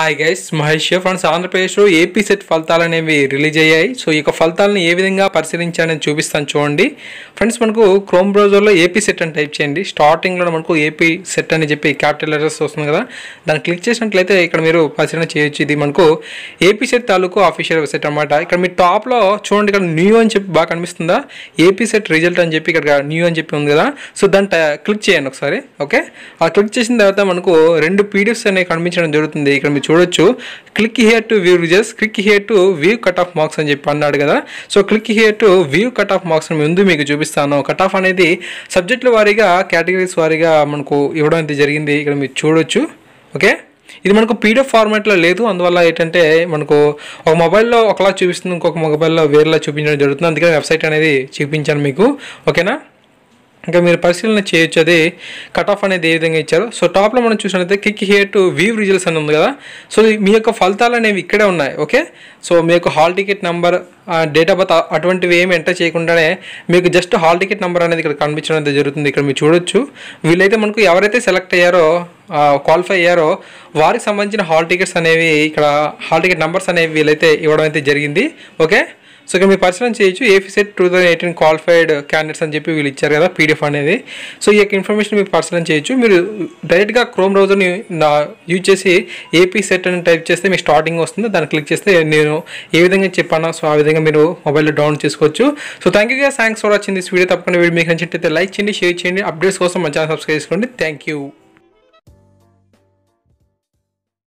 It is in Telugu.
హాయ్ గైస్ మహేష్ ఫ్రెండ్స్ ఆంధ్రప్రదేశ్లో ఏపీ సెట్ ఫలితాలు అనేవి రిలీజ్ అయ్యాయి. సో ఈ యొక్క ఫలితాలను ఏ విధంగా పరిశీలించాలని చూపిస్తాను చూడండి. ఫ్రెండ్స్ మనకు క్రోమ్ బ్రౌజర్లో ఏపీ సెట్ అని టైప్ చేయండి. స్టార్టింగ్లో మనకు ఏపీ సెట్ అని చెప్పి క్యాపిటల్ లెటర్స్ వస్తుంది కదా. దాన్ని క్లిక్ చేసినట్లయితే ఇక్కడ మీరు పరిశీలన చేయొచ్చు. ఇది మనకు ఏపీ సెట్ తాలూకు అఫీషియల్ వెబ్సైట్ అనమాట ఇక్కడ మీ టాప్లో చూడండి ఇక్కడ న్యూ అని చెప్పి బాగా కనిపిస్తుందా? ఏపీ సెట్ రిజల్ట్ అని చెప్పి ఇక్కడ న్యూ అని చెప్పి ఉంది కదా. సో దాన్ని క్లిక్ చేయండి ఒకసారి. ఓకే ఆ క్లిక్ చేసిన తర్వాత మనకు రెండు పీడిఎఫ్స్ అనేవి కనిపించడం జరుగుతుంది. ఇక్కడ మీరు చూడొచ్చు. Click here to view results click here to view cut off marks అని చెప్పి అన్నాడు కదా. So click here to view cut off marks ముందు మీకు చూపిస్తాను. కట్ ఆఫ్ అనేది సబ్జెక్టుల వారీగా కేటగిరీస్ వారీగా మనకు ఇవ్వడం అయితే జరిగింది. ఇక్కడ మీరు చూడొచ్చు. ఓకే ఇది మనకు పీడిఎఫ్ ఫార్మాట్లో లేదు. అందువల్ల ఏంటంటే మనకు ఒక మొబైల్లో ఒకలా చూపిస్తుంది. ఇంకొక మొబైల్లో వేరేలా చూపించడం జరుగుతుంది. అందుకని వెబ్సైట్ అనేది చూపించాను మీకు. ఓకేనా ఇంకా మీరు పరిశీలన చేయొచ్చు. అది కట్ ఆఫ్ అనేది ఏ విధంగా ఇచ్చారు. సో టాప్లో మనం చూసినట్లయితే click here to view results అని ఉంది కదా. సో మీ యొక్క ఫలితాలు అనేవి ఇక్కడే ఉన్నాయి. ఓకే? సో మీ యొక్క hall ticket number date of birth అటువంటివి ఏమి ఎంటర్ చేయకుండానే మీకు జస్ట్ హాల్ టికెట్ నెంబర్ అనేది ఇక్కడ కనిపించడం అయితే జరుగుతుంది. ఇక్కడ మీరు చూడొచ్చు. వీళ్ళైతే మనకు ఎవరైతే సెలెక్ట్ అయ్యారో క్వాలిఫై అయ్యారో వారికి సంబంధించిన హాల్ టికెట్స్ అనేవి ఇక్కడ హాల్ టికెట్ నెంబర్స్ అనేవి వీళ్ళైతే ఇవ్వడం అయితే జరిగింది. ఓకే? సో ఇక్కడ మీరు పరిశీలన చేయొచ్చు. AP SET two thousand eighteen qualified candidates అని చెప్పి వీళ్ళు ఇచ్చారు కదా పీడిఎఫ్ అనేది. సో ఈ యొక్క ఇన్ఫర్మేషన్ మీరు పరిశీలన చేయొచ్చు. మీరు డైరెక్ట్గా క్రోమ్ బ్రౌజర్ని యూజ్ చేసి ఏపీ సెట్ అని టైప్ చేస్తే మీకు స్టార్టింగ్ వస్తుంది. దాన్ని క్లిక్ చేస్తే నేను ఏ విధంగా చెప్పానో సో ఆ విధంగా మీరు మొబైల్లో డౌన్లోడ్ చేసుకోవచ్చు. సో థ్యాంక్ యూ గా thanks for watching this video తప్పకుండా వీడియో మీకు నచ్చినట్లయితే లైక్ చేయండి షేర్ చేయండి. అప్డేట్స్ కోసం మంచిగా సబ్స్క్రైబ్ చేసుకోండి. Thank you